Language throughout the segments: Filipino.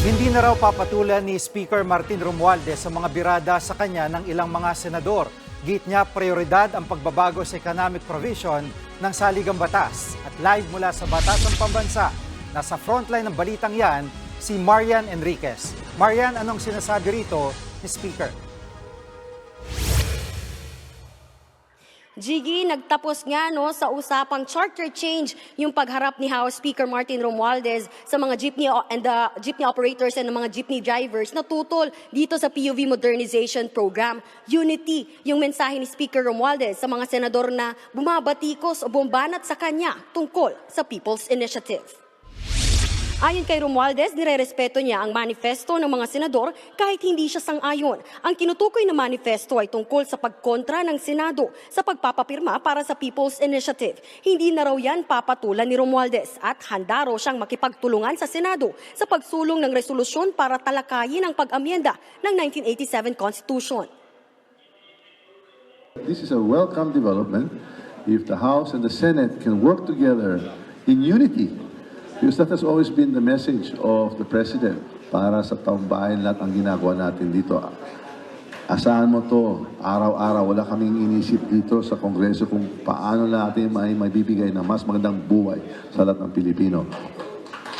Hindi na raw papatulan ni Speaker Martin Romualdez sa mga birada sa kanya ng ilang mga senador. Git niya prioridad ang pagbabago sa economic provision ng saligang batas. At live mula sa Batasang Pambansa, nasa frontline ng balitang yan, si Marian Enriquez. Marian, anong sinasabi rito ni Speaker? Jiggy, nagtapos nga no sa usapang charter change yung pagharap ni House Speaker Martin Romualdez sa mga jeepney and the jeepney operators and mga jeepney drivers na tutol dito sa PUV Modernization Program. Unity, yung mensahe ni Speaker Romualdez sa mga senador na bumabatikos o bombanat sa kanya tungkol sa People's Initiative. Ayon kay Romualdez, nirerespeto niya ang manifesto ng mga senador kahit hindi siya sang-ayon. Ang kinutukoy na manifesto ay tungkol sa pagkontra ng Senado sa pagpapapirma para sa People's Initiative. Hindi na raw yan papatulan ni Romualdez at handa raw siyang makipagtulungan sa Senado sa pagsulong ng resolusyon para talakayin ang pag-amyenda ng 1987 Constitution. This is a welcome development if the House and the Senate can work together in unity. Because that has always been the message of the President para sa taong bayan lahat ang ginagawa natin dito. Asahan mo to, araw-araw, wala kaming inisip dito sa Kongreso kung paano natin may mabibigay ng mas magandang buhay sa lahat ng Pilipino.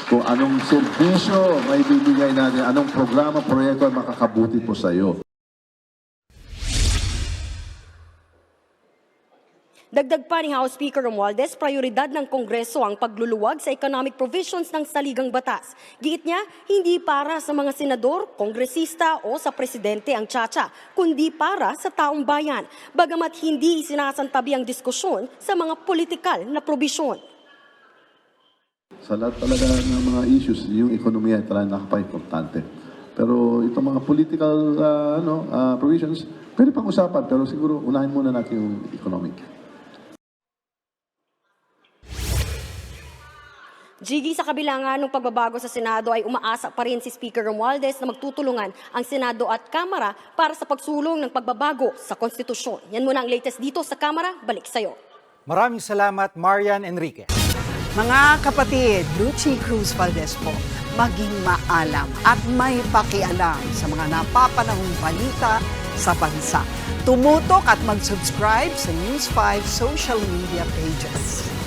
Kung anong serbisyo may bibigay natin, anong programa, proyekto ang makakabuti po sa iyo. Dagdag pa ni House Speaker Romualdez, prioridad ng Kongreso ang pagluluwag sa economic provisions ng saligang batas. Giit niya, hindi para sa mga senador, kongresista o sa presidente ang tsatsya, kundi para sa taong bayan, bagamat hindi sinasantabi ang diskusyon sa mga politikal na probisyon. Sa lahat talaga ng mga issues, yung ekonomiya ay talagang nakapa-importante. Pero itong mga political ah, ano, ah, provisions, pwede pang usapan, pero siguro unahin muna natin yung economic. Jiggy sa kabila nga ng pagbabago sa Senado ay umaasa pa rin si Speaker Romualdez na magtutulungan ang Senado at Kamara para sa pagsulong ng pagbabago sa konstitusyon. Yan muna ang latest dito sa Kamara. Balik sa'yo. Maraming salamat, Marian Enriquez. Mga kapatid, Lucy Cruz Valdez po, maging maalam at may pakialam sa mga napapanahong balita sa bansa. Tumutok at mag-subscribe sa News 5 social media pages.